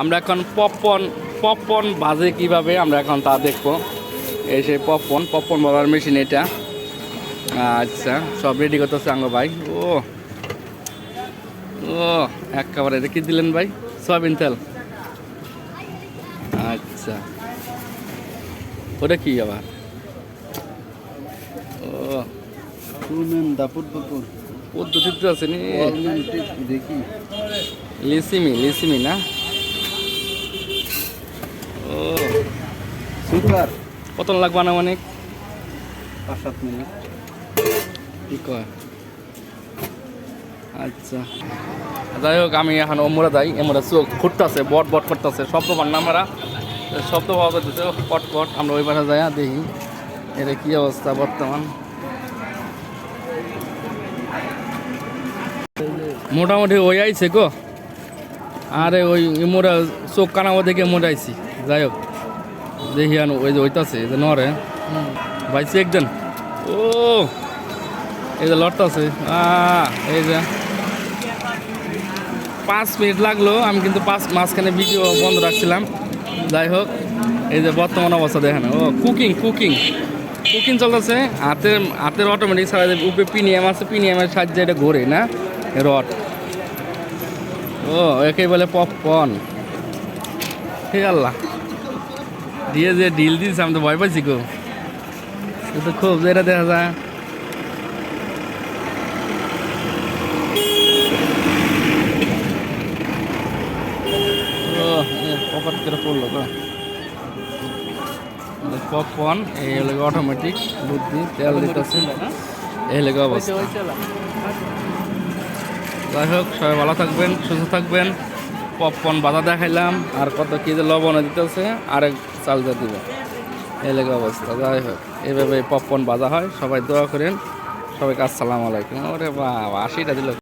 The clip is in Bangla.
আমরা এখন পপকর্ন পপকর্ন বাজে কীভাবে আমরা এখন তা দেখব। এই সেই পপকর্ন পপকর্ন বাজার মেশিন এটা। আচ্ছা সব রেডি করতেছে আঙ্গ ভাই। ও ও এক খাবার এটা কি দিলেন ভাই সয়াবিন তেল। আচ্ছা। ওটা কি আবার? ও পদ্ধতিতে আছে নি? দেখি। লিসিমি লিসিমি না? সুপার কত লাগবে না অনেক পাঁচ সাত মিনিট। কি কয়? আচ্ছা। যাই হোক আমি এখন ওমরা যাই এমরা চোখ ফুটতেছে বট বট করতেছে শব্দ পান না আমরা তো শব্দ পাওয়া যাচ্ছে পট পট আমরা ওই পাশে যাই দেখি এটা কি অবস্থা বর্তমান। মোটামুটি ওই আইছে গো। আরে ওই মোরা চোখ কানাবো দেখে মোটাইছি যাই হোক। দেখি আনো, ওই যে ওইতাছে, এই যে নরে। ভাই চেক দেন ও, এই যে লড়তাছে। এই যে। পাঁচ মিনিট লাগল, আমি কিন্তু পাঁচ, মাঝখানে ভিডিও বন্ধ রাখছিলাম। যাই হোক, এই যে বর্তমান অবস্থা দেখেন। ও কুকিং কুকিং কুকিং চলতেছে, হাতের হাতের অটোমেটিক সারা উপরে পিনিয়াম আছে, পিনিয়ামের সাহায্যে এটা ঘোরে, না? রড। ও একে বলে পপকর্ন হে আল্লাহ। দিয়ে যে ডিল দিয়েছে আমি তো ভয় পাইছি গো। তো খুব যেটা দেখা যায়। ও করে পড়ল তো পপকর্ন এই হলো অটোমেটিক বুদ্ধি তেল দিতেছে। এই হলো অবস্থা। যাই হোক সবাই ভালো থাকবেন সুস্থ থাকবেন। পপকর্ন বাধা দেখাইলাম আর কত কি যে লবণ দিতেছে আরেক চাল দিবে। এলাকা অবস্থা, যাই হোক এইভাবে পপকর্ন বাজা হয়। সবাই দোয়া করেন। সবাইকে আসসালামু আলাইকুম। ওরে বাবা, আশিটা দিল।